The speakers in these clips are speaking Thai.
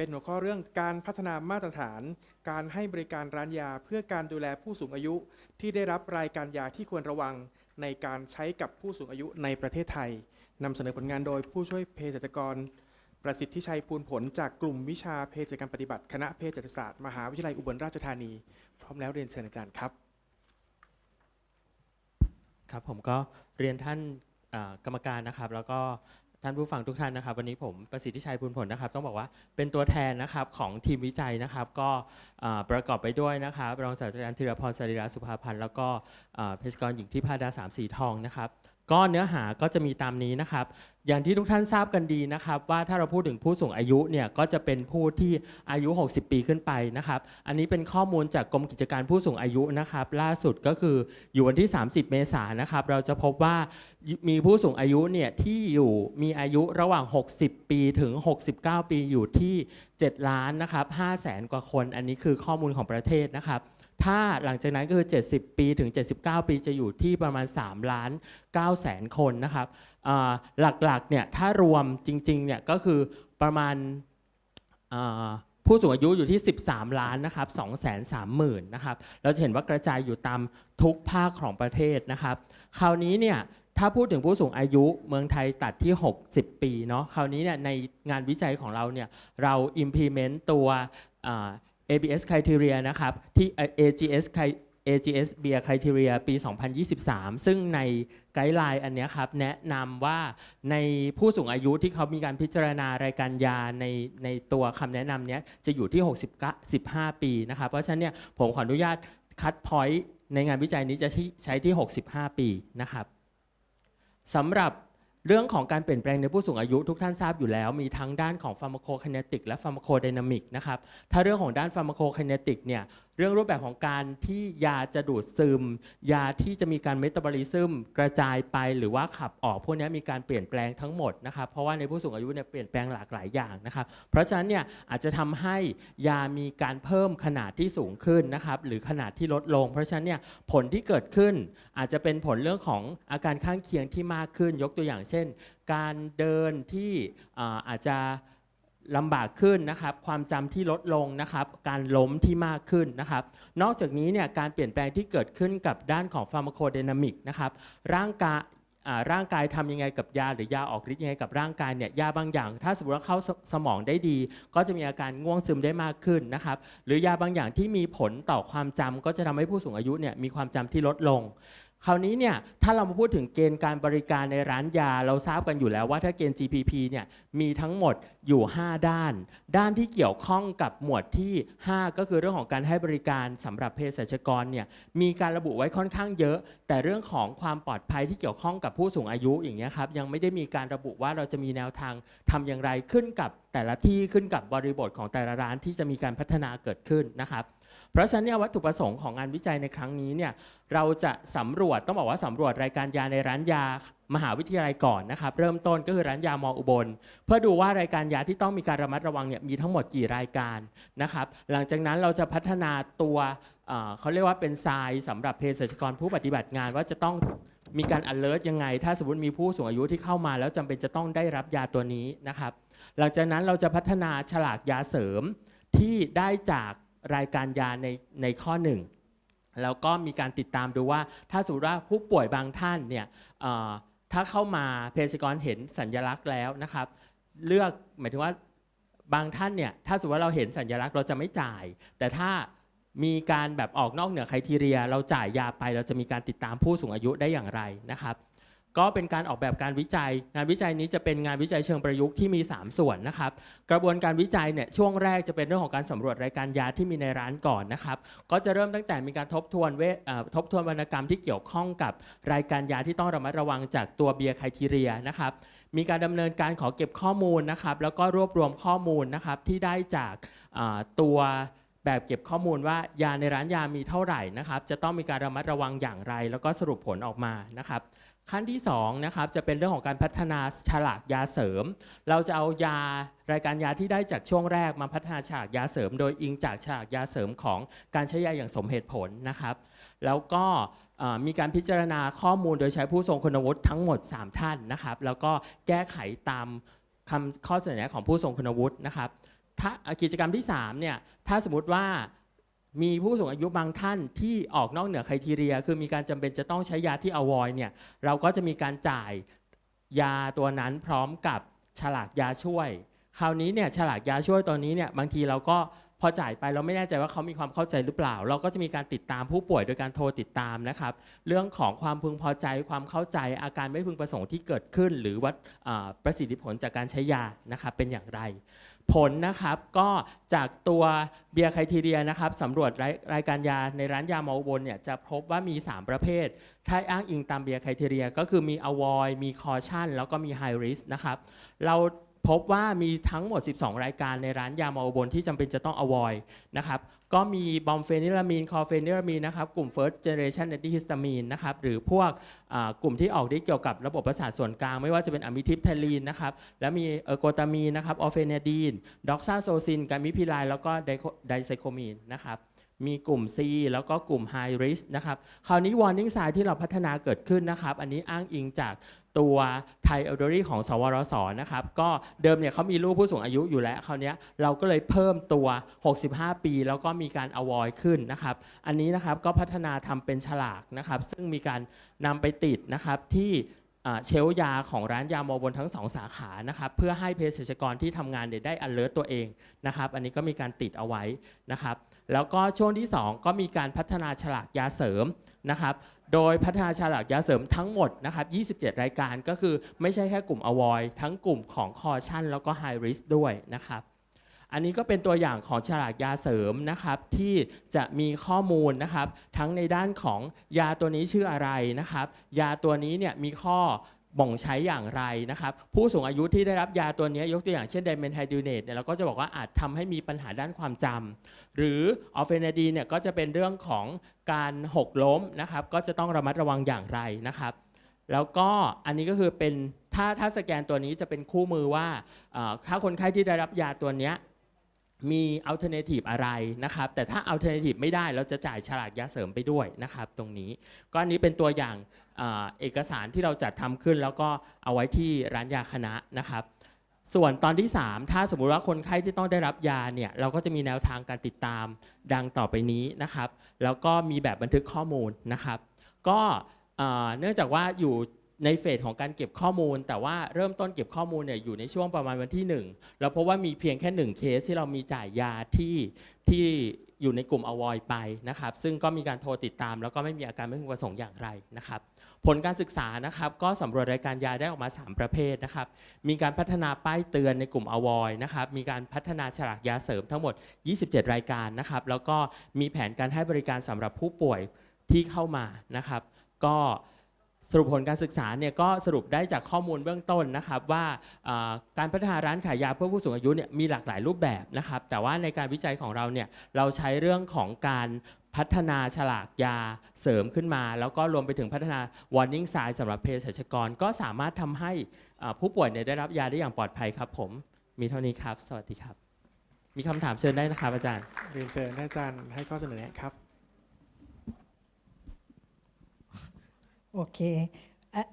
เป็นหัวข้อเรื่องการพัฒนามาตรฐาน การให้บริการร้านยาเพื่อการดูแลผู้สูงอายุ ที่ได้รับรายการยาที่ควรระวังในการใช้กับผู้สูงอายุในประเทศไทยนำเสนอผลงานโดยผู้ช่วยเภสัชกร ประสิทธิชัยภูลผลจากกลุ่มวิชาเภสัชกรรมปฏิบัติ คณะเภสัชศาสตร์มหาวิทยาลัยอุบลราชธานี พร้อมแล้วเรียนเชิญอาจารย์ครับ ครับผมก็เรียนท่านกรรมการนะครับ แล้วก็ ท่านผู้ฟังทุกท่านนะครับ วันนี้ผมประสิทธิชัยพูลผลนะครับ ต้องบอกว่าเป็นตัวแทนนะครับของทีมวิจัยนะครับ ก็ประกอบไปด้วยนะครับรองศาสตราจารย์ธีรพรสรีราสุภาพันธ์แล้วก็เภสัชกรหญิงที่พาดาสามสีทองนะครับ ก็เนื้อหาก็จะมีตามนี้นะครับ อย่างที่ทุกท่านทราบกันดีนะครับ ว่าถ้าเราพูดถึงผู้สูงอายุเนี่ยก็จะเป็นผู้ที่อายุ 60 ปีขึ้นไปนะครับ อันนี้เป็นข้อมูลจากกรมกิจการผู้สูงอายุนะครับ ล่าสุดก็คืออยู่วันที่ 30 เมษายนนะครับ เราจะพบว่ามีผู้สูงอายุเนี่ยที่อยู่มีอายุระหว่าง 60 ปีถึง 69 ปีอยู่ที่ 7 ล้านนะครับ5แสนกว่าคน อันนี้คือข้อมูลของประเทศนะครับ ถ้าหลังจากนั้นก็คือ 70 ปีถึง 79 ปีจะอยู่ที่ประมาณ 3 ล้าน9แสนคนนะครับหลักๆเนี่ยถ้ารวมจริงๆเนี่ยก็คือประมาณผู้สูงอายุอยู่ที่ 13 ล้านนะครับ 2 3 0 0 0 0นะครับ เราจะเห็นว่ากระจายอยู่ตามทุกภาคของประเทศนะครับ คราวนี้เนี่ยถ้าพูดถึงผู้สูงอายุเมืองไทยตัดที่ 60 ปีเนาะ คราวนี้เนี่ยในงานวิจัยของเราเนี่ยเรา implement ตัว ABS criteria นะครับที่ AGS AGS Beer criteria ปี 2023 ซึ่งในไกด์ไลน์อันเนี้ยครับ แนะนำว่าในผู้สูงอายุที่เขามีการพิจารณารายการยาในในตัวคำแนะนำเนี้ยจะอยู่ที่60 15ปีนะครับ เพราะฉะนั้นเนี่ยผมขออนุญาตคัดพอยต์ในงานวิจัยนี้จะใช้ที่ 65 ปีนะครับสำหรับ เรื่องของการเปลี่ยนแปลงในผู้สูงอายุทุกท่านทราบอยู่แล้ว มีทั้งด้านของฟาร์มาโคคเนติกและฟาร์มาโคไดนามิกนะครับถ้าเรื่องของด้านฟาร์มาโคคเนติกเนี่ย เรื่องรูปแบบของการที่ยาจะดูดซึม ยาที่จะมีการเมตาบอลิซึมกระจายไปหรือว่าขับออกพวกนี้มีการเปลี่ยนแปลงทั้งหมดนะครับเพราะว่าในผู้สูงอายุเนี่ยเปลี่ยนแปลงหลากหลายอย่างนะครับเพราะฉะนั้นเนี่ยอาจจะทำให้ยามีการเพิ่มขนาดที่สูงขึ้นนะครับหรือขนาดที่ลดลง เพราะฉะนั้นเนี่ยผลที่เกิดขึ้น อาจจะเป็นผลเรื่องของอาการข้างเคียงที่มากขึ้น ยกตัวอย่างเช่น การเดินที่อ่าอาจจะ ลำบากขึ้นนะครับ ความจำที่ลดลงนะครับ การล้มที่มากขึ้นนะครับ นอกจากนี้เนี่ยการเปลี่ยนแปลงที่เกิดขึ้นกับด้านของฟาร์มาโคไดนามิกนะครับ ร่างกายร่างกายทำยังไงกับยาหรือยาออกฤทธิ์ยังไงกับร่างกายเนี่ยยาบางอย่าง ถ้าสมมติว่าเข้าสสมองได้ดี ก็จะมีอาการง่วงซึมได้มากขึ้นนะครับ หรือยาบางอย่างที่มีผลต่อความจำก็จะทำให้ผู้สูงอายุเนี่ยมีความจำที่ลดลง คราวนี้เนี่ยถ้าเรามาพูดถึงเกณฑ์การบริการในร้านยา เราทราบกันอยู่แล้วว่าถ้าเกณฑ์ GPP เนี่ยมีทั้งหมดอยู่ 5 ด้าน ด้านที่เกี่ยวข้องกับหมวดที่ 5 ก็คือเรื่องของการให้บริการสำหรับเภสัชกรเนี่ยมีการระบุไว้ค่อนข้างเยอะ แต่เรื่องของความปลอดภัยที่เกี่ยวข้องกับผู้สูงอายุอย่างเงี้ยครับยังไม่ได้มีการระบุว่าเราจะมีแนวทางทำอย่างไรขึ้นกับแต่ละที่ขึ้นกับบริบทของแต่ละร้านที่จะมีการพัฒนาเกิดขึ้นนะครับ เพราะฉะนั้นเนี่ยวัตถุประสงค์ของงานวิจัยในครั้งนี้เนี่ยเราจะสำรวจต้องบอกว่าสำรวจรายการยาในร้านยามหาวิทยาลัยก่อนนะครับเริ่มต้นก็คือร้านยามออุบล เพื่อดูว่ารายการยาที่ต้องมีการระมัดระวังเนี่ยมีทั้งหมดกี่รายการนะครับหลังจากนั้นเราจะพัฒนาตัวเขาเรียกว่าเป็นทรายสำหรับเภสัชกรผู้ปฏิบัติงานว่าจะต้องมีการ alert ยังไง ถ้าสมมติมีผู้สูงอายุที่เข้ามา แล้วจำเป็นจะต้องได้รับยาตัวนี้นะครับ หลังจากนั้นเราจะพัฒนาฉลากยาเสริมที่ได้จาก รายการยาในในข้อหนึ่งแล้วก็มีการติดตามดูว่า ถ้าสมมติว่าผู้ป่วยบางท่านเนี่ยถ้าเข้ามาเภสัชกรเห็นสัญลักษณ์แล้วนะครับ เลือกหมายถึงว่าบางท่านเนี่ยถ้าสมมติว่าเราเห็นสัญลักษณ์เราจะไม่จ่าย แต่ถ้ามีการแบบออกนอกเหนือไครทีเรีย เราจ่ายยาไปเราจะมีการติดตามผู้สูงอายุได้อย่างไรนะครับ ก็เป็นการออกแบบการวิจัย งานวิจัยนี้จะเป็นงานวิจัยเชิงประยุกต์ที่มี 3 ส่วนนะครับ กระบวนการวิจัยเนี่ยช่วงแรกจะเป็นเรื่องของการสำรวจรายการยาที่มีในร้านก่อนนะครับ ก็จะเริ่มตั้งแต่มีการทบทวนเวทบทวนวรรณกรรมที่เกี่ยวข้องกับรายการยาที่ต้องระมัดระวังจากตัวเบียร์ไคทีเรียนะครับมีการดำเนินการขอเก็บข้อมูลนะครับ แล้วก็รวบรวมข้อมูลนะครับที่ได้จากตัวแบบเก็บข้อมูลว่ายาในร้านยามีเท่าไหร่นะครับ จะต้องมีการระมัดระวังอย่างไร แล้วก็สรุปผลออกมานะครับ ขั้นที่2นะครับจะเป็นเรื่องของการพัฒนาฉลากยาเสริม เราจะเอายารายการยาที่ได้จากช่วงแรกมาพัฒนาฉลากยาเสริม โดยอิงจากฉลากยาเสริมของการใช้ยาอย่างสมเหตุผลนะครับ แล้วก็มีการพิจารณาข้อมูลโดยใช้ผู้ทรงคุณวุฒิทั้งหมด 3 ท่านนะครับ แล้วก็แก้ไขตามคำข้อเสนอแนะของผู้ทรงคุณวุฒินะครับกิจกรรมที่3เนี่ยถ้าสมมติว่า มีผู้สูงอายุบางท่านที่ออกนอกเหนือไครทีเรีย คือมีการจำเป็นจะต้องใช้ยาที่อวอยเนี่ยเราก็จะมีการจ่ายยาตัวนั้นพร้อมกับฉลากยาช่วย คราวนี้เนี่ยฉลากยาช่วยตัวนี้เนี่ยบางทีเราก็พอจ่ายไปเราไม่แน่ใจว่าเขามีความเข้าใจหรือเปล่า เราก็จะมีการติดตามผู้ป่วยโดยการโทรติดตามนะครับ เรื่องของความพึงพอใจความเข้าใจอาการไม่พึงประสงค์ที่เกิดขึ้น หรือว่าอ่าประสิทธิผลจากการใช้ยานะครับเป็นอย่างไร ผลนะครับก็จากตัวเบียร์ไครทีเรียนะครับสำรวจรายรายการยาในร้านยาเมาอุบนเนี่ยจะพบว่ามี 3 ประเภท ถ้าอ้างอิงตามเบียร์ไครทีเรียก็คือมีอวอยมีคอชั่นแล้วก็มีไฮริสนะครับเรา พบว่ามีทั้งหมด 12 รายการในร้านยาเมาอุบลที่จำเป็นจะต้องอวอยนะครับ ก็มีบอมเฟนิลามีน คอเฟนิลามีนนะครับ กลุ่ม first generation antihistamine นะครับ หรือพวกกลุ่มที่ออกฤทธิ์เกี่ยวกับระบบประสาทส่วนกลาง ไม่ว่าจะเป็นอะมิทิปไทลีนนะครับ แล้วมีเออร์โกตามีนนะครับ ออเฟเนดีน ด็อกซาโซซิน กามิพิไลแล้วก็ไดไซโคมีนนะครับมีกลุ่ม C แล้วก็กลุ่ม High Risk นะครับ คราวนี้ Warning Sign ที่เราพัฒนาเกิดขึ้นนะครับ อันนี้อ้างอิงจาก ตัวไทยเอลเดอรี่ของสวรสนะครับ ก็เดิมเนี่ยเขามีลูกผู้สูงอายุอยู่แล้วคราวนี้เราก็เลยเพิ่มตัว 65 ปี แล้วก็มีการ avoid ขึ้นนะครับ อันนี้นะครับก็พัฒนาทำเป็นฉลากนะครับ ซึ่งมีการนำไปติดนะครับที่เชลยาของร้านยาโมบนทั้งสองสาขานะครับเพื่อให้เภสัชกรที่ทำงานได้ alert ตัวเองนะครับอันนี้ก็มีการติดเอาไว้นะครับแล้วก็ช่วงที่ 2 ก็มีการพัฒนาฉลากยาเสริมนะครับ โดยพัฒนาฉลากยาเสริมทั้งหมดนะครับ 27 รายการก็คือไม่ใช่แค่กลุ่มอวอยทั้งกลุ่มของคอชั่นแล้วก็ไฮริสด้วยนะครับ อันนี้ก็เป็นตัวอย่างของฉลากยาเสริมนะครับที่จะมีข้อมูลนะครับ ทั้งในด้านของยาตัวนี้ชื่ออะไรนะครับ ยาตัวนี้เนี่ยมีข้อ บ่งใช้อย่างไรนะครับ ผู้สูงอายุที่ได้รับยาตัวนี้ยกตัวอย่างเช่นไดเมนไฮดูเนตเนี่ยเราก็จะบอกว่าอาจทำให้มีปัญหาด้านความจำหรือออฟเฟนาดีเนี่ยก็จะเป็นเรื่องของการหกล้มนะครับ ก็จะต้องระมัดระวังอย่างไรนะครับ แล้วก็อันนี้ก็คือเป็นถ้าถ้าสแกนตัวนี้จะเป็นคู่มือว่าถ้าคนไข้ที่ได้รับยาตัวเนี้ย มีอัลเทอร์เนทีฟอะไรนะครับ แต่ถ้าอัลเทอร์เนทีฟไม่ได้เราจะจ่ายฉลากยาเสริมไปด้วยนะครับ ตรงนี้ก็อันนี้เป็นตัวอย่างเอ่อเอกสารที่เราจัดทำขึ้น แล้วก็เอาไว้ที่ร้านยาคณะนะครับ ส่วนตอนที่ 3 ถ้าสมมุติว่าคนไข้ที่ต้องได้รับยาเนี่ยเราก็จะมีแนวทางการติดตามดังต่อไปนี้นะครับ แล้วก็มีแบบบันทึกข้อมูลนะครับ ก็เอ่อเนื่องจากว่าอยู่ ในเฟสของการเก็บข้อมูล แต่ว่าเริ่มต้นเก็บข้อมูลเนี่ยอยู่ในช่วงประมาณวันที่ 1 แล้วเพราะว่ามีเพียงแค่ 1 เคสที่เรามีจ่ายยาที่ที่อยู่ในกลุ่มอวอยไปนะครับ ซึ่งก็มีการโทรติดตาม แล้วก็ไม่มีอาการไม่พึงประสงค์อย่างไรนะครับ ผลการศึกษานะครับก็สำรวจรายการยาได้ออกมา 3 ประเภทนะครับ มีการพัฒนาป้ายเตือนในกลุ่มอวอยนะครับ มีการพัฒนาฉลากยาเสริมทั้งหมด 27 รายการนะครับ แล้วก็มีแผนการให้บริการสำหรับผู้ป่วยที่เข้ามานะครับ ก็ สรุปผลการศึกษาเนี่ยก็สรุปได้จากข้อมูลเบื้องต้นนะครับว่าการพัฒนาร้านขายยาเพื่อผู้สูงอายุเนี่ยมีหลากหลายรูปแบบนะครับแต่ว่าในการวิจัยของเราเนี่ยเราใช้เรื่องของการพัฒนาฉลากยาเสริมขึ้นมา แล้วก็รวมไปถึงพัฒนา warning sign สำหรับเภสัชกร ก็สามารถทำให้ผู้ป่วยเนี่ยได้รับยาได้อย่างปลอดภัยครับผมมีเท่านี้ครับ สวัสดีครับ มีคำถามเชิญได้นะครับอาจารย์เรียนเชิญอาจารย์ให้ข้อเสนอแนะครับ โอเคเอ่อ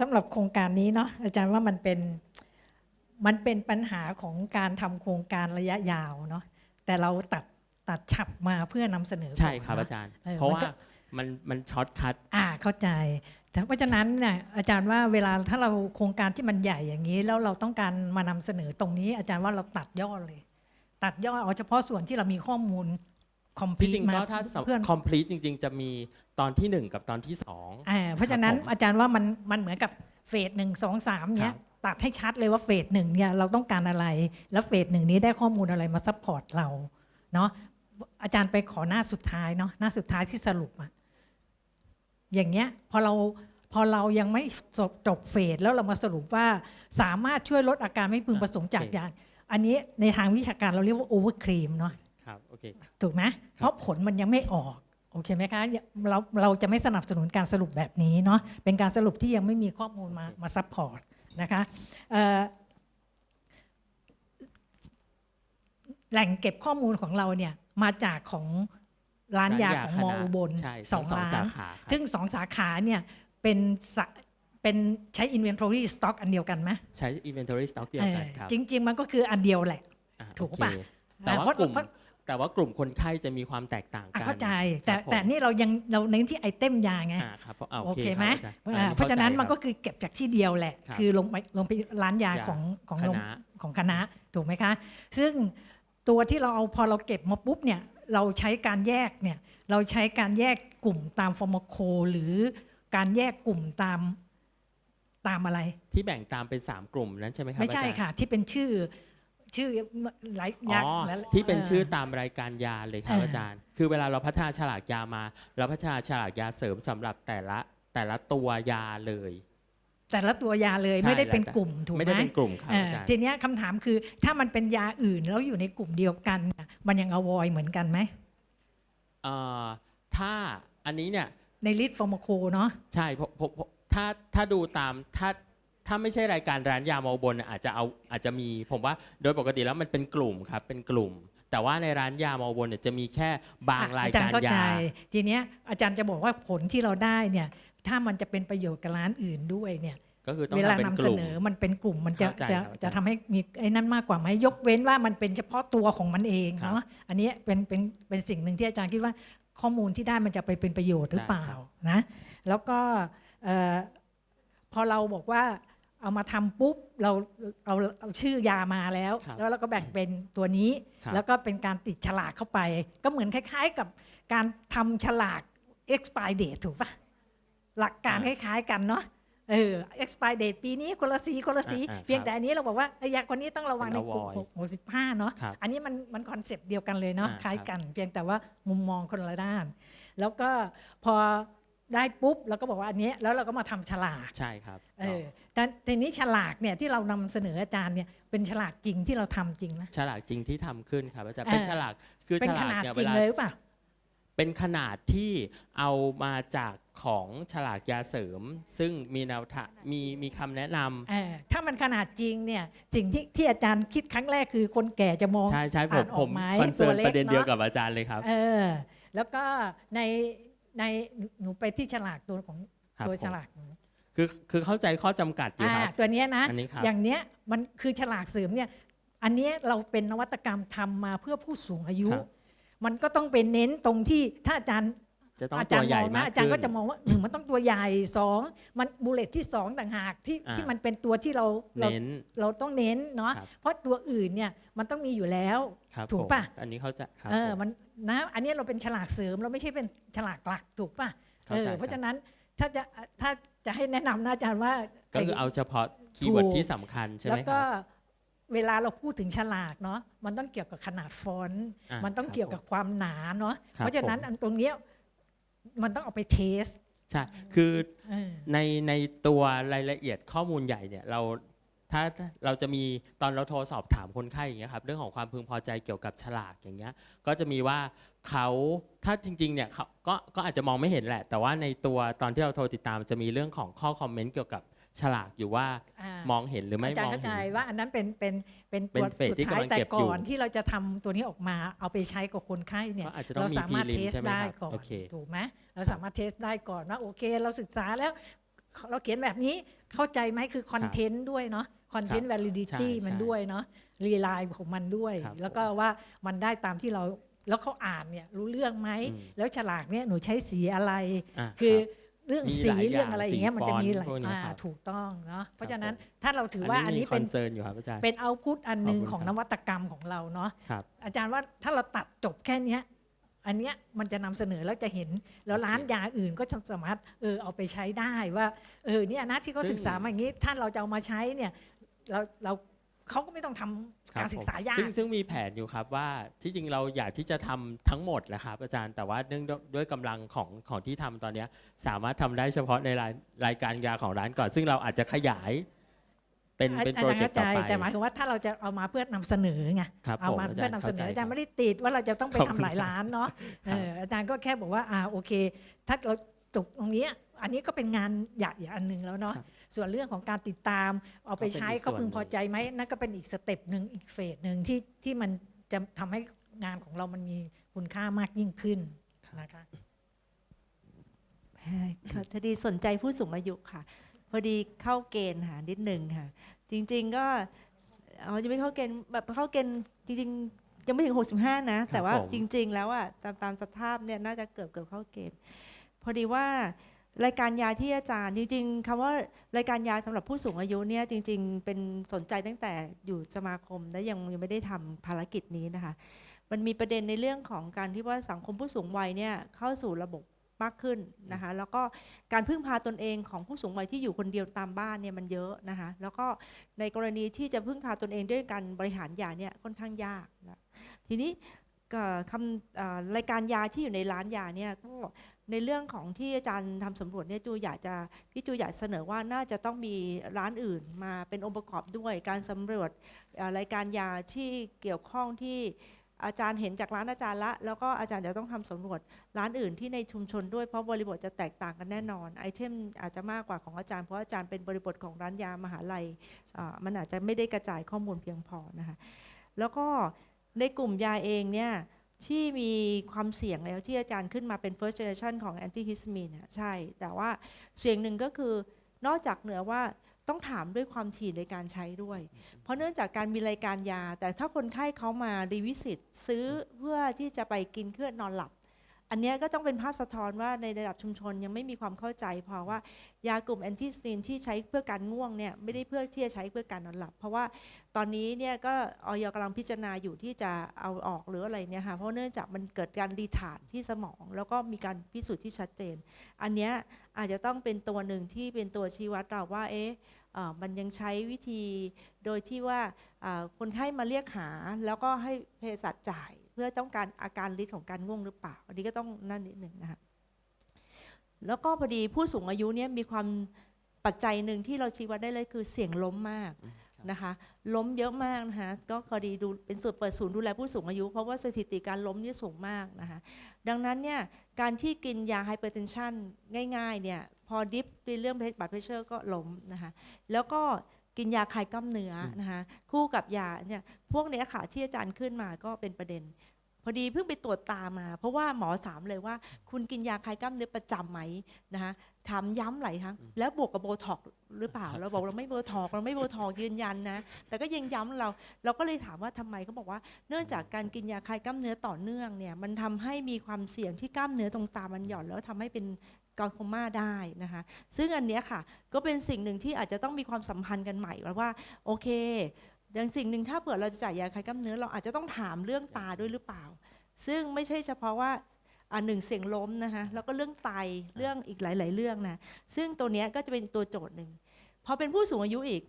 สำหรับโครงการนี้เนาะอาจารย์ว่ามันเป็นมันเป็นปัญหาของการทำโครงการระยะยาวเนาะแต่เราตัดตัดฉับมาเพื่อนำเสนอใช่ครับก่นอาจารย์เออเพราะมันว่าก็มันมันช็อตคัทอ่าเข้าใจ แต่เพราะฉะนั้นเนี่ยอาจารย์ว่าเวลาถ้าเราโครงการที่มันใหญ่อย่างนี้ แล้วเราต้องการมานำเสนอตรงนี้ อาจารย์ว่าเราตัดย่อเลย ตัดย่อเอาเฉพาะส่วนที่เรามีข้อมูล คอมพลีที่จริงมาก็ถ้าเพื่อน คอมพลีทจริง ๆ จะมีตอนทีหนึ่1กับตอนที่2อ่าเพราะฉะนั้นครับผมอาจารย์ว่ามันมันเหมือนกับเฟสหนึ่งสองสามเนี้ยครับ ตัดให้ชัดเลยว่าเฟสหนึ่งเนี่ยเราต้องการอะไร แล้วเฟสหนึ่งนี้ได้ข้อมูลอะไรมาซัพพอร์ตเราเนาะอาจารย์ไปขอหน้าสุดท้ายเนาะหน้าสุดท้ายที่สรุปอะอย่างเงี้ยพอเราพอเรายังไม่จบจบเฟสแล้วเรามาสรุปว่าสามารถช่วยลดอาการไม่พึงประสงค์จากยาอันนี้ในทางวิชาการเราเรียกว่าโอเวอร์ครีมเนาะ ครับโอเค ถูกไหมเพราะผลมันยังไม่ออกโอเคไหมคะเราเราจะไม่สนับสนุนการสรุปแบบนี้เนาะเป็นการสรุปที่ยังไม่มีข้อมูลมาโอเคมาซัพพอร์ตนะคะเอ่อแหล่งเก็บข้อมูลของเราเนี่ยมาจากของร้านยาของมออุบลใช่สองสองร้าสานขาครับซึ่งสองสาขาเนี่ยเป็นสะเป็นใช้ inventory stock อันเดียวกันไหมใช้ inventory stock เดียวกันครับเออจริง ๆ มันก็คืออันเดียวแหละอ่าถูกโอเคปะแต่ว่าเพระกลุ่มเพระ แต่ว่ากลุ่มคนไข้จะมีความแตกต่างอะกันเข้าใจ แต่ครับผมแต่นี่เรายังเราเน้นที่ไอเทมยาไง อ่าครับอ่าโอโอเคเคไหมครับเอออจเพราะฉะนั้นมันก็เข้าใจ คือเก็บจากที่เดียวแหละ ครับคือลงไปลงไปร้านยายาของของคโรงณะ ของคณะถูกไหมคะ ซึ่งตัวที่เราเอาพอเราเก็บมาปุ๊บเนี่ยเราใช้การแยกเนี่ยเราใช้การแยกกลุ่มตามฟอร์มโค หรือการแยกกลุ่มตามตามอะไร ที่แบ่งตามเป็น 3 กลุ่มนั้นใช่ไหมครับไม่ใช่อาจารย์ ค่ะ ที่เป็นชื่อ ชื่อหลายอ๋ยักอษ์และที่เป็นชื่ออตามรายการยาเลยครับเออออาจารย์ คือเวลาเราพัฒนาฉลากยามา เราพัฒนาฉลากยาเสริมสำหรับแต่ละแต่ละตัวยาเลย แต่ละตัวยาเลยใช่ไม่ได้เป็นแล้วแต่ กลุ่มถูกไหมไม่ได้เป็นกลุ่มครับเอออาจารย์ ทีเนี้ยคำถามคือถ้ามันเป็นยาอื่นแล้วอยู่ในกลุ่มเดียวกันน่ะมันยังอวอยเหมือนกันไหมเอ่อถ้าอันนี้เนี่ยในลิสฟอร์มโคเนาะ ใช่ผมผมผมถ้าถ้าดูตามถ้า ถ้าไม่ใช่รายการร้านยาเมาบนน่ะอาจจะเอาอาจจะมี ผมว่าโดยปกติแล้วมันเป็นกลุ่มครับเป็นกลุ่ม แต่ว่าในร้านยาเมาบนเนี่ยจะมีแค่บางอะรายอาจารการย์เข้าใจยาทีเนี้ยอาจารย์จะบอกว่าผลที่เราได้เนี่ยถ้ามันจะเป็นประโยชน์กับร้านอื่นด้วยเนี่ยก็คือต้องเวลาทำเป็นนำกเสลุ่มนอมันเป็นกลุ่มมันจะเข้าใจจะครับจะทำให้มีไอ้นั่นมากกว่าไหมยกเว้นว่ามันเป็นเฉพาะตัวของมันเองครับเนาะอันเนี้ยเป็นเป็นเป็นสิ่งหนึ่งที่อาจารย์คิดว่าข้อมูลที่ได้มันจะไปเป็นประโยชน์หรือเปล่านะแล้วก็เอ่อพอเราบอกว่า เอามาทำปุ๊บเราเอาเอาชื่อยามาแล้ว ครับแล้วเราก็แบ่งเป็นตัวนี้ ครับ แล้วก็เป็นการติดฉลากเข้าไป ก็เหมือนคล้าย ๆ กับการทำฉลาก expire date ถูกปะหลักการคล้ายๆกันเนาะเออ expire date ปีนี้คนละสีคนละสี อ่าๆเพียงแต่อันนี้เราบอกว่าไอ้ยาคนนี้ต้องระวังในกลุ่มเป็น avoid หกสิบห้าเนาะครับอันนี้มันมันคอนเซปต์เดียวกันเลยเนาะอ่าคล้ายครับ กัน เพียงแต่ว่ามุมมองคนละด้าน แล้วก็พอ ได้ปุ๊บเราก็บอกว่าอันเนี้ยแล้วเราก็มาทำฉลากใช่ครับเออแต่ทีนี้ฉลากเนี่ยที่เรานำเสนออาจารย์เนี่ยเป็นฉลากจริงที่เราทำจริงไหมฉลากจริงที่ทำขึ้นครับอาจารย์เออเป็นฉลากคือเป็นฉขลากนาดเนี่ยจเวริงลาเลยหรือเปล่าเป็นขนาดที่เอามาจากของฉลากยาเสริม ซึ่งมีแนวทางมีมีคำแนะนำเออถ้ามันขนาดจริงเนี่ยสิ่งที่ที่อาจารย์คิดครั้งแรกคือคนแก่จะมองใช่ใช่ผมอ่านออกผมไหมคอนเซิร์ตัวนเล็กประเด็นเดียวเนอะกับอาจารย์เลยครับ เออ แล้วก็ใน ในหนูไปที่ฉลากตัวของครับตัวผม ฉลากหนูคือคือเข้าใจข้อจำกัดอยู่อ่าครับ ตัวเนี้ยนะ อันนี้ครับ อย่างเนี้ยมันคือฉลากเสริมเนี่ย อันเนี้ยเราเป็นนวัตกรรมทำมาเพื่อผู้สูงอายุ ครับมันก็ต้องเป็นเน้นตรงที่ถ้าอาจารย์ จะต้องอาตัจารวย์ใหมญ่องมานะกอาจารย์ขึ้ก็นจะมองว่าหนึ่งมันต้องตัวใหญ่สองมันบูเลตที่สองต่างหากที่อ่า ที่มันเป็นตัวที่เราเราเน้น เราต้องเน้นเนาะครับ เพราะตัวอื่นเนี่ยมันต้องมีอยู่แล้ว ครับถูกผมปะ อันนี้เขาใจะครับเออผม มัน นะอันนี้เราเป็นฉลากเสริมเราไม่ใช่เป็นฉลากหลักถูกป่ะเข้าเอใจอเพราะฉะนั้นถ้าจะถ้าจะให้แนะนำนะอาจารย์ว่า ก็คือไเอาเฉพาะคีย์เวิร์ดถูกที่สำคัญใช่ไหแล้วมคก็รับเวลาเราพูดถึงฉลากเนาะมันต้องเกี่ยวกับขนาดฟอนต์อะมันต้องครับเกี่ยวกับความหนาเนาะครับเพราะฉะนั้นผมอันตรงเนี้ยมันต้องเอาไปเทสใช่คือเออในในตัวรายละเอียดข้อมูลใหญ่เนี่ยเรา ถ้าเราจะมีตอนเราโทรสอบถามคนไข้อย่างเงี้ยครับเรื่องของความพึงพอใจเกี่ยวกับฉลากอย่างเงี้ยก็จะมีว่าเขาถ้าจริงๆเนี่ยเขาก็ก็อาจจะมองไม่เห็นแหละ แต่ว่าในตัวตอนที่เราโทรติดตามจะมีเรื่องของข้อคอมเมนต์เกี่ยวกับฉลากอยู่ว่าอ่ามองเห็นหรือไม่อาจารมย์องเข้าใจเห็น ว่าอันนั้นเป็นเป็นเป็นเป็นตัวเฟสสุดที่ท้ายกำลังแต่เก็บอยู่ ก่อนที่เราจะทำตัวนี้ออกมาเอาไปใช้กับคนไข้เนี่ย ก็อาจจะต้อเรามีสามารถริเทสใช่ไหมได้ครับก่อนโอเค ถูกไหมเราสามารถเทสได้ก่อนว่าโอเค เราศึกษาแล้ว เราเขียนแบบนี้เข้าใจไหมคือคอนเทนต์ด้วยเนาะ คอนเทนต์ validity ใช่มันใช่ด้วยเนาะรีไลน์ของมันด้วยครับแล้วก็ว่ามันได้ตามที่เราแล้วเขาอ่านเนี่ยรู้เรื่องไหมอืมแล้วฉลากเนี่ยหนูใช้สีอะไรอะคือรับเรื่องมีสีหลายอย่างเรื่องอะไรอย่างเงี้ยสีมันจะมีฟอนต์หลายพวกนี้อ่าครับถูกต้องเนาะเพราะฉะนั้นผมถ้าเราถือว่าอันนี้คเป็อนนเซิร์นอยู่ครับอาจารย์เป็นเอาพุตอันหนึ่งขอบคุณของครับนวัตกรรมของเราเนาะครับอาจารย์ว่าถ้าเราตัดจบแค่เนี้ยอันเนี้ยมันจะนำเสนอแล้วจะเห็น แล้วโอเคร้านยาอื่นก็จะสามารถเออเอาไปใช้ได้ว่าเออเนี่ยนะที่เขาซึ่งศึกษามาอย่างนี้ ถ้าเราจะเอามาใช้เนี่ย เราเราเขาก็ไม่ต้องทำคบการศึกษายาผมซึ่กงซึ่งมีแผนอยู่ครับว่าที่จริงเราอยากที่จะทำทั้งหมดแหละครับ อาจารย์แต่ว่าเนื่องด้วยด้วยกำลังของของที่ทำตอนเนี้ยสามารถทำได้เฉพาะในรายรายการยาของร้านก่อน ซึ่งเราอาจจะขยายเป็นอาเป็นอาโปรจารย์เจกเข้าต์ใจต่อไป แต่หมายถึงว่าถ้าเราจะเอามาเพื่อนำเสนอไงครับเอาผมมาอาเพื่จาอรย์นำเสนออาจารย์เข้ไม่ได้ติดว่าเราจะต้องไปขอบทำคุณหลายร้านเนาะครัเอบออาจารย์ก็แค่บอกว่าอ่าโอเค ถ้าเราจบตรงเนี้ยอันนี้ก็เป็นงานใหญ่อันหนึ่งแล้วเนาะครับ ส่วนเรื่องของการติดตาม เอาไปใช้ก็เขาเป็นอีกส่วนพึงพอใจไหมนั่นก็เป็นอีกสเต็ปหนึ่งอีกเฟสหนึ่งที่ที่มันจะทำให้งานของเรามันมีคุณค่ามากยิ่งขึ้นนะคะค่ะพอดีสนใจผู้สูงอายุค่ะ พอดีเข้าเกณฑ์ค่ะนิดหนึ่งค่ะ จริง ๆก็อ๋อยังไม่เข้าเกณฑ์แบบเข้าเกณฑ์จริง ๆ ยังไม่ถึง 65 นะ แต่ว่าผมจริง ๆ แล้วอะตามตามสภาพเนี่ยน่าจะเกือบเกือบเข้าเกณฑ์ พอดีว่า รายการยาที่อาจารย์จริงๆคำว่ารายการยาสำหรับผู้สูงอายุเนี่ยจริง ๆ เป็นสนใจตั้งแต่อยู่สมาคมและยังยังไม่ได้ทำภารกิจนี้นะคะ มันมีประเด็นในเรื่องของการที่ว่าสังคมผู้สูงวัยเนี่ยเข้าสู่ระบบมากขึ้นนะคะ แล้วก็การพึ่งพาตนเองของผู้สูงวัยที่อยู่คนเดียวตามบ้านเนี่ยมันเยอะนะคะ แล้วก็ในกรณีที่จะพึ่งพาตนเองด้วยการบริหารยาเนี่ยค่อนข้างยากนะทีนี้ก็คำรายการยาที่อยู่ในร้านยาเนี่ยก็ ในเรื่องของที่อาจารย์ทำสำรวจเนี่ยจูอยากจะพี่จูอยากเสนอว่าน่าจะต้องมีร้านอื่นมาเป็นองค์ประกอบด้วย การสำรวจรายการยาที่เกี่ยวข้องที่อาจารย์เห็นจากร้านอาจารย์ละ แล้วก็อาจารย์จะต้องทำสำรวจร้านอื่นที่ในชุมชนด้วยเพราะบริบทจะแตกต่างกันแน่นอน ไอเทมอาจจะมากกว่าของอาจารย์เพราะอาจารย์เป็นบริบทของร้านยามหาลัยมันอาจจะไม่ได้กระจายข้อมูลเพียงพอนะคะแล้วก็ในกลุ่มยาเองเนี่ย ที่มีความเสี่ยงแล้วที่อาจารย์ขึ้นมาเป็น first generation ของ antihistamine เนี่ยใช่ แต่ว่าเสี่ยงหนึ่งก็คือนอกจากเหนือว่าต้องถามด้วยความถี่ในการใช้ด้วย เพราะเนื่องจากการมีรายการยา แต่ถ้าคนไข้เขามารีวิสิตซื้อเพื่อที่จะไปกินเพื่อนอนหลับ อันนี้ก็ต้องเป็นภาพสะท้อนว่าในระดับชุมชนยังไม่มีความเข้าใจพราะว่ายากลุ่มแอนติสตีนที่ใช้เพื่อการง่วงเนี่ยไม่ได้เพื่อที่จะใช้เพื่อการนอนหลับ เพราะว่าตอนนี้เนี่ยก็ออยกำลังพิจารณาอยู่ที่จะเอาออกหรืออะไรเนี่ยค่ะเพราะเนื่องจากมันเกิดการรีทาร์ดที่สมอง แล้วก็มีการพิสูจน์ที่ชัดเจน อันนี้อาจจะต้องเป็นตัวหนึ่งที่เป็นตัวชี้วัดเราว่าเอ๊ะมันยังใช้วิธีโดยที่ว่าคนไข้มาเรียกหาแล้วก็ให้เภสัชจ่าย เพื่อต้องการอาการฤทธิ์ของการง่วงหรือเปล่า อันนี้ก็ต้องนั่นนิดหนึ่งนะคะแล้วก็พอดีผู้สูงอายุเนี่ยมีความปัจจัยหนึ่งที่เราชี้วัดได้เลยคือเสี่ยงล้มมากนะคะล้มเยอะมากนะคะก็พอดีดูเป็นส่วนเปิดศูนย์ดูแลผู้สูงอายุเพราะว่าสถิติการล้มเนี่ยสูงมากนะคะดังนั้นเนี่ยการที่กินยาไฮเปอร์เทนชันง่ายๆเนี่ยพอดิฟในเรื่องบัตเพรสเชอร์ก็ล้มนะคะแล้วก็ กินยาคลายกล้ามเนื้อนะคะคู่กับยาเนี่ยพวกเนี้ยค่ะที่อาจารย์ขึ้นมาก็เป็นประเด็น พอดีเพิ่งไปตรวจตามา เพราะว่าหมอถามเลยว่า คุณกินยาคลายกล้ามเนื้อประจำไหมนะคะถามย้ำหลายครั้งแล้วบวกกับโบท็อกซ์หรือเปล่าเราบอกเราไม่โบท็อกซ์เราไม่โบท็อกซ์ยืนยันนะ แต่ก็ยังย้ำเรา เราก็เลยถามว่าทำไมเขาบอกว่า เนื่องจากการกินยาคลายกล้ามเนื้อต่อเนื่องเนี่ยมันทำให้มีความเสี่ยงที่กล้ามเนื้อตรงตามันหย่อนแล้วทำให้เป็น กอลโคม่าได้นะคะ ซึ่งอันเนี้ยค่ะ ก็เป็นสิ่งหนึ่งที่อาจจะต้องมีความสัมพันธ์กันใหม่ว่าโอเคอย่างสิ่งหนึ่งถ้าเผื่อเราจะจ่ายยาคลายกล้ามเนื้อเราอาจจะต้องถามเรื่องตาด้วยหรือเปล่า ซึ่งไม่ใช่เฉพาะว่าอันหนึ่งเสียงล้มนะคะแล้วก็เรื่องไตเรื่องอีกหลาย ๆ เรื่องนะซึ่งตัวเนี้ยก็จะเป็นตัวโจทย์หนึ่งพอเป็นผู้สูงอายุอีก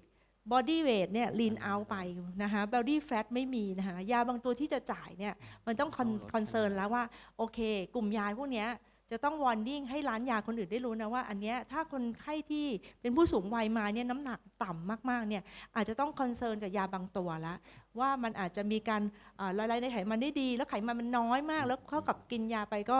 บอดี้เวทเนี่ยลีนเอาไปนะคะบอดี้แฟทไม่มีนะคะยาบางตัวที่จะจ่ายเนี่ยมันต้องคอนเซิร์นแล้วว่าโอเค กลุ่มยาพวกเนี้ย จะต้องวอร์นิ่งให้ร้านยาคนอื่นได้รู้นะว่า อันเนี้ยถ้าคนไข้ที่เป็นผู้สูงวัยมาเนี่ยน้ำหนักต่ำมากๆเนี่ยอาจจะต้องคอนเซิร์นกับยาบางตัวละว่ามันอาจจะมีการละลายในไขมันได้ดี แล้วไขมันมันน้อยมาก แล้วเข้ากับกินยาไปก็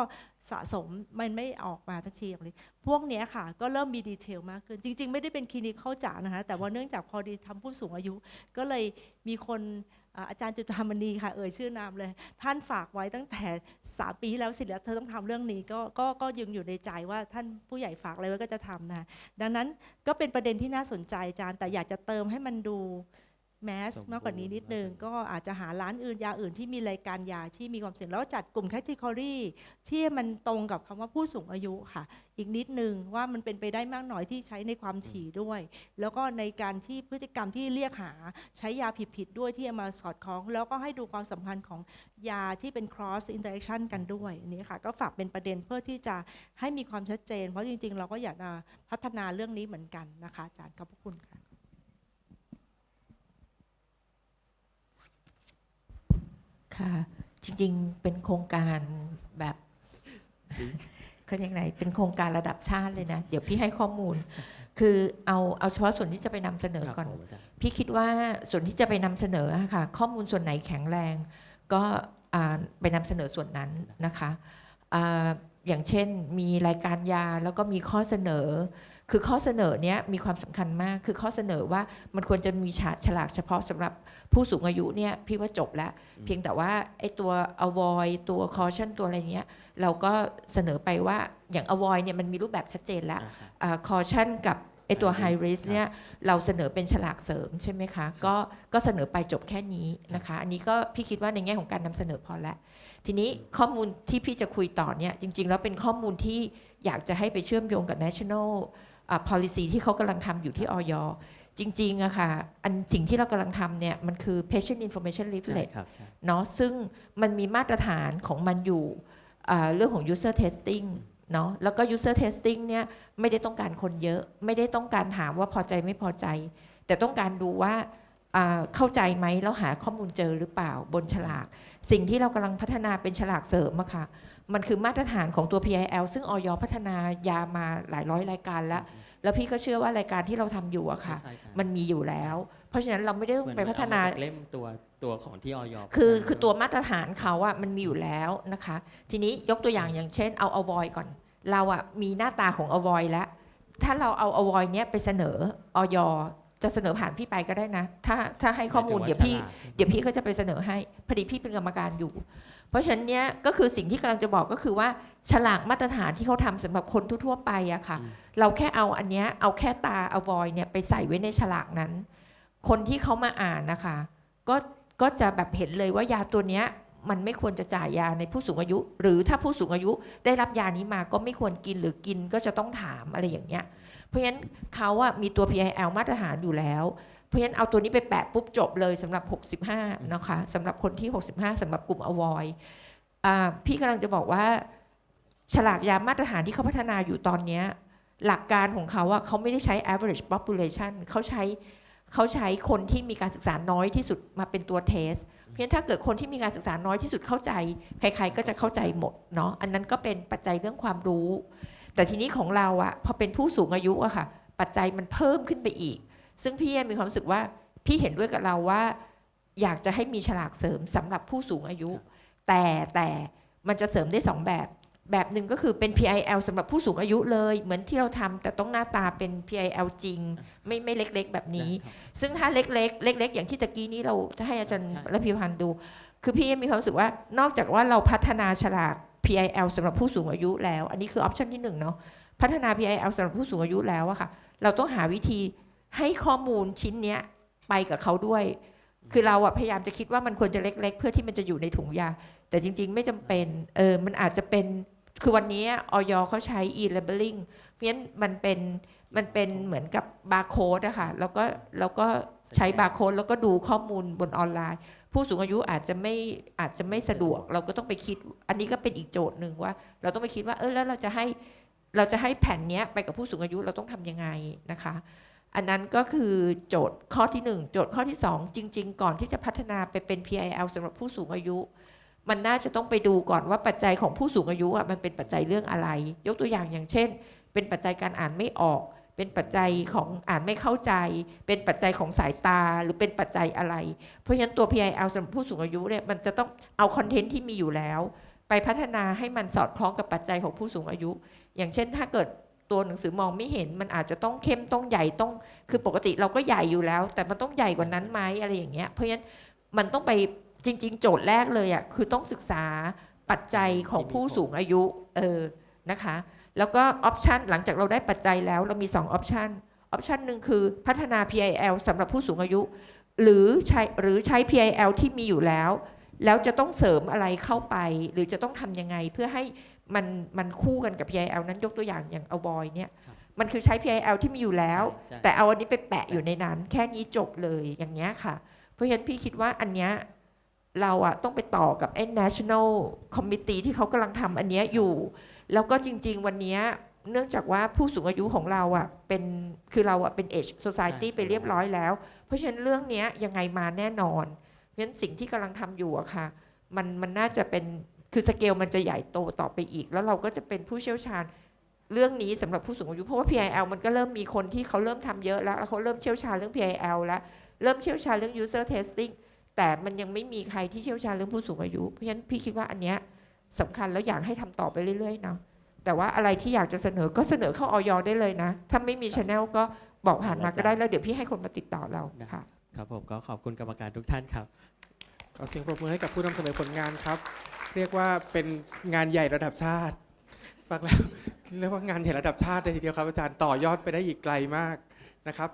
สะสมมันไม่ออกมาทักทีอย่างนี้พวกเนี้ยค่ะ ก็เริ่มมีดีเทลมากขึ้น จริง ๆ ไม่ได้เป็นคลินิกเข้าจ๋านะคะแต่ว่าเนื่องจากพอดีทำผู้สูงอายุ ก็เลยมีคน อาจารย์จุฑามณีค่ะเอ่ยชื่อนามเลย ท่านฝากไว้ตั้งแต่ 3 ปีที่แล้วสิแล้วเธอต้องทำเรื่องนี้ก็ก็ก็ยังอยู่ในใจว่าท่านผู้ใหญ่ฝากอะไรไว้ก็จะทำนะดังนั้นก็เป็นประเด็นที่น่าสนใจอาจารย์แต่อยากจะเติมให้มันดู แมสสมบูรณ์มากกว่านี้นิดนึง ก็อาจจะหาร้านอื่นยาอื่นที่มีรายการยาที่มีความเสี่ยงแล้วจัดกลุ่มแคตตา o r y ที่มันตรงกับคำว่าผู้สูงอายุค่ะ อีกนิดนึงว่ามันเป็นไปได้มากน้อยที่ใช้ในความถี่ด้วย แล้วก็ในการที่พฤติกรรมที่เรียกหาใช้ยาผิดๆด้วยที่เอามาสอดคล้อง แล้วก็ให้ดูความสัมพันธ์ของยาที่เป็น cross interaction กันด้วยอันนี้ค่ะ ก็ฝากเป็นประเด็นเพื่อที่จะให้มีความชัดเจน เพราะจริง ๆ เราก็อยากจะพัฒนาเรื่องนี้เหมือนกันนะคะอาจารย์ขอบพระคุณค่ะ ค่ะ จริงๆ เป็นโครงการแบบเขาเรียกไงเป็นโครงการระดับชาติเลยนะ เดี๋ยวพี่ให้ข้อมูล คือเอาเอาเฉพาะส่วนที่จะไปนำเสนอครับก่อนผมอาจารย์พี่คิดว่าส่วนที่จะไปนำเสนออะค่ะ ข้อมูลส่วนไหนแข็งแรง ก็อ่าไปนำเสนอส่วนนั้นนะคะอ่าอย่างเช่นมีรายการยาแล้วก็มีข้อเสนอ คือข้อเสนอเนี้ยมีความสำคัญมาก คือข้อเสนอว่ามันควรจะมีฉาฉลากเฉพาะสำหรับผู้สูงอายุเนี่ยพี่ว่าจบแล้ว เพียงแต่ว่าไอ้ตัว avoid ตัว caution ตัวอะไรเนี้ยเราก็เสนอไปว่าอย่าง avoid เนี่ยมันมีรูปแบบชัดเจนแล้วอ่าครับอ่า caution กับไอตัว High high risk risk เนี่ยเราเสนอเป็นฉลากเสริมใช่ไหมคะ ก็ก็เสนอไปจบแค่นี้นะคะ อันนี้ก็พี่คิดว่าในแง่ของการนำเสนอพอแล้ว ทีนี้ข้อมูลที่พี่จะคุยต่อเนี่ยจริง ๆ แล้วเป็นข้อมูลที่ อยากจะให้ไปเชื่อมโยงกับ national อ่า policy ที่เขากำลังทำอยู่ที่ออยจริงๆอะค่ะ อันสิ่งที่เรากำลังทำเนี่ย มันคือ patient information ใช่ leaflet ครับใช่เนาะซึ่งมันมีมาตรฐานของมันอยู่อ่าเรื่องของ user testing เนาะแล้วก็ user testing เนี่ยไม่ได้ต้องการคนเยอะ ไม่ได้ต้องการถามว่าพอใจไม่พอใจ แต่ต้องการดูว่าอ่า เข้าใจไหมแล้วหาข้อมูลเจอหรือเปล่าบนฉลาก สิ่งที่เรากำลังพัฒนาเป็นฉลากเสริมอะค่ะมันคือมาตรฐานของตัว PIL ซึ่งออยพัฒนายามาหลายร้อยรายการแล้ว แล้วพี่ก็เชื่อว่ารายการที่เราทำอยู่อะค่ะใช่รับมันมีอยู่แล้ว เพราะฉะนั้นเราไม่ได้ต้องเหมือนไปพัฒนาเอมจกเล่มตัวตัวของที่ออยคือพัฒนาคือตัวมาตรฐานเขาอะมันมีอยู่แล้วนะคะ ทีนี้ยกตัวอย่างอย่างเช่นเอาอวอยก่อน เราอะมีหน้าตาของอวอยแล้วถ้าเราเอาอวอยเนี้ยไปเสนอออย จะเสนอผ่านพี่ไปก็ได้นะ ถ้าถ้าให้ข้อมูลหาเดี๋ยวถึงพี่ฉลากเดี๋ยวพี่ก็จะไปเสนอให้พอดีพี่เป็นกรรมการอยู่ เพราะฉะนั้นเนี้ยก็คือสิ่งที่กำลังจะบอกก็คือว่าฉลากมาตรฐานที่เขาทำสำหรับคนทั่วๆไปอะค่ะอืมเราแค่เอาอันเนี้ยเอาแค่ตาอวอยเนี่ยไปใส่ไว้ในฉลากนั้น คนที่เขามาอ่านนะคะ ก็ก็จะแบบเห็นเลยว่ายาตัวเนี้ย มันไม่ควรจะจ่ายยาในผู้สูงอายุ หรือถ้าผู้สูงอายุได้รับยานี้มาก็ไม่ควรกินหรือกินก็จะต้องถามอะไรอย่างเงี้ย เพราะฉะนั้นเขาอะมีตัว PIL มาตรฐานอยู่แล้ว เพราะฉะนั้นเอาตัวนี้ไปแปะปุ๊บจบเลยสำหรับ 65 นะคะสำหรับคนที่ 65สำหรับกลุ่มอวอยพี่กำลังจะบอกว่า ฉลากยามาตรฐานที่เขาพัฒนาอยู่ตอนเนี้ยหลักการของเขาอะเขาไม่ได้ใช้ average population เขาใช้ เขาใช้คนที่มีการศึกษาน้อยที่สุดมาเป็นตัวเทส เพราะฉะนั้นถ้าเกิดคนที่มีการศึกษาน้อยที่สุดเข้าใจ ใคร ๆ ก็จะเข้าใจหมดเนาะอันนั้นก็เป็นปัจจัยเรื่องความรู้ แต่ทีนี้ของเราอะพอเป็นผู้สูงอายุอะค่ะ ปัจจัยมันเพิ่มขึ้นไปอีก ซึ่งพี่มีความรู้สึกว่าพี่เห็นด้วยกับเราว่า อยากจะให้มีฉลากเสริมสำหรับผู้สูงอายุ แต่แต่มันจะเสริมได้สองแบบ แบบหนึ่งก็คือเป็น PIL สำหรับผู้สูงอายุเลย เหมือนที่เราทำแต่ต้องหน้าตาเป็น PIL จริง ไม่ไม่เล็กๆ แบบนี้นะครับซึ่งถ้าเล็กๆ เล็ก ๆ อย่างที่ตะกี้นี้เราจะให้อาจารย์ใช่และพิพันธ์ดู คือพี่มีความรู้สึกว่านอกจากว่าเราพัฒนาฉลาก PIL สำหรับผู้สูงอายุแล้ว อันนี้คือออปชันที่หนึ่งเนาะพัฒนา PIL สำหรับผู้สูงอายุแล้วอะค่ะ เราต้องหาวิธีให้ข้อมูลชิ้นเนี้ยไปกับเขาด้วย คือเราอะพยายามจะคิดว่ามันควรจะเล็ก ๆ เพื่อที่มันจะอยู่ในถุงยา แต่จริง ๆ ไม่จำเป็นเออมันอาจจะเป็น คือวันนี้ออยเขาใช้ e-labeling เพราะฉะนั้นมันเป็นมันเป็นเหมือนกับบาร์โค้ดอะค่ะแล้วก็แล้วก็ใช้บาร์โค้ดแล้วก็ดูข้อมูลบนออนไลน์ ผู้สูงอายุอาจจะไม่อาจจะไม่สะดวก เราก็ต้องไปคิด อันนี้ก็เป็นอีกโจทย์หนึ่งว่า เราต้องไปคิดว่าเออแล้วเราจะให้เราจะให้แผ่นนี้ไปกับผู้สูงอายุเราต้องทำยังไงนะคะ อันนั้นก็คือโจทย์ข้อที่หนึ่งโจทย์ข้อที่สองจริง ๆ ก่อนที่จะพัฒนาไปเป็น PIL สำหรับผู้สูงอายุ มันน่าจะต้องไปดูก่อนว่าปัจจัยของผู้สูงอายุอะมันเป็นปัจจัยเรื่องอะไร ยกตัวอย่างอย่างเช่น เป็นปัจจัยการอ่านไม่ออก เป็นปัจจัยของอ่านไม่เข้าใจ เป็นปัจจัยของสายตาหรือเป็นปัจจัยอะไร เพราะฉะนั้นตัว PIL สำหรับผู้สูงอายุเนี่ยมันจะต้องเอาคอนเทนต์ที่มีอยู่แล้ว ไปพัฒนาให้มันสอดคล้องกับปัจจัยของผู้สูงอายุ อย่างเช่น ถ้าเกิดตัวหนังสือมองไม่เห็นมันอาจจะต้องเข้มต้องใหญ่ต้อง คือปกติเราก็ใหญ่อยู่แล้ว แต่มันต้องใหญ่กว่านั้นไหมอะไรอย่างเงี้ยเพราะฉะนั้นมันต้องไป จริง ๆ โจทย์แรกเลยอะคือต้องศึกษาปัจจัยของผู้สูงอายุเออนะคะ แล้วก็ออปชันหลังจากเราได้ปัจจัยแล้วเรามี2ออปชันออปชันหนึ่งคือพัฒนา PIL สำหรับผู้สูงอายุ หรือใช้หรือใช้ PIL ที่มีอยู่แล้ว แล้วจะต้องเสริมอะไรเข้าไป หรือจะต้องทำยังไงเพื่อให้มันมันคู่กันกับ PIL นั้นยกตัวอย่างอย่างเอาบอยเนี่ยครับมันคือใช้ PIL ที่มีอยู่แล้วใช่แต่เอาอันนี้ไปแปะอยู่ในนั้น แค่นี้จบเลยอย่างเงี้ยค่ะ เพราะฉะนั้นพี่คิดว่าอันเนี้ย เราอะต้องไปต่อกับไอ้ national committee ที่เขากำลังทำอันเนี้ยอยู่ แล้วก็จริง ๆ วันเนี้ยเนื่องจากว่าผู้สูงอายุของเราอะเป็นคือเราอะเป็น age society ใช่ไปเรียบร้อยแล้ว เพราะฉะนั้นเรื่องเนี้ยยังไงมาแน่นอน เพราะฉะนั้นสิ่งที่กำลังทำอยู่อะค่ะ มันมันน่าจะเป็นคือสเกลมันจะใหญ่โตต่อไปอีก แล้วเราก็จะเป็นผู้เชี่ยวชาญเรื่องนี้สำหรับผู้สูงอายุเพราะว่า PIL มันก็เริ่มมีคนที่เขาเริ่มทำเยอะแล้วแล้วเขาเริ่มเชี่ยวชาญเรื่อง PIL แล้ว เริ่มเชี่ยวชาญเรื่อง user testing แต่มันยังไม่มีใครที่เชี่ยวชาญเรื่องผู้สูงอายุ เพราะฉะนั้นพี่คิดว่าอันเนี้ยสำคัญแล้วอยากให้ทำต่อไปเรื่อยๆเนาะแต่ว่าอะไรที่อยากจะเสนอก็เสนอเข้าออยได้เลยนะ ถ้าไม่มีช anel ก็บอกผ่านมาก็ได้แล้วเดี๋ยวพี่ให้คนมาติดต่อเราค่ะครับผมก็ขอบคุณกรรมการทุกท่านครับขอเสียงปรบมือให้กับผู้นำเสนอผลงานครับ เรียกว่าเป็นงานใหญ่ระดับชาติฟังแล้วเรียกว่างานใหญ่ระดับชาติเลยทีเดียวครับอาจารย์ต่อยอดไปได้อีกไกลมากนะครับ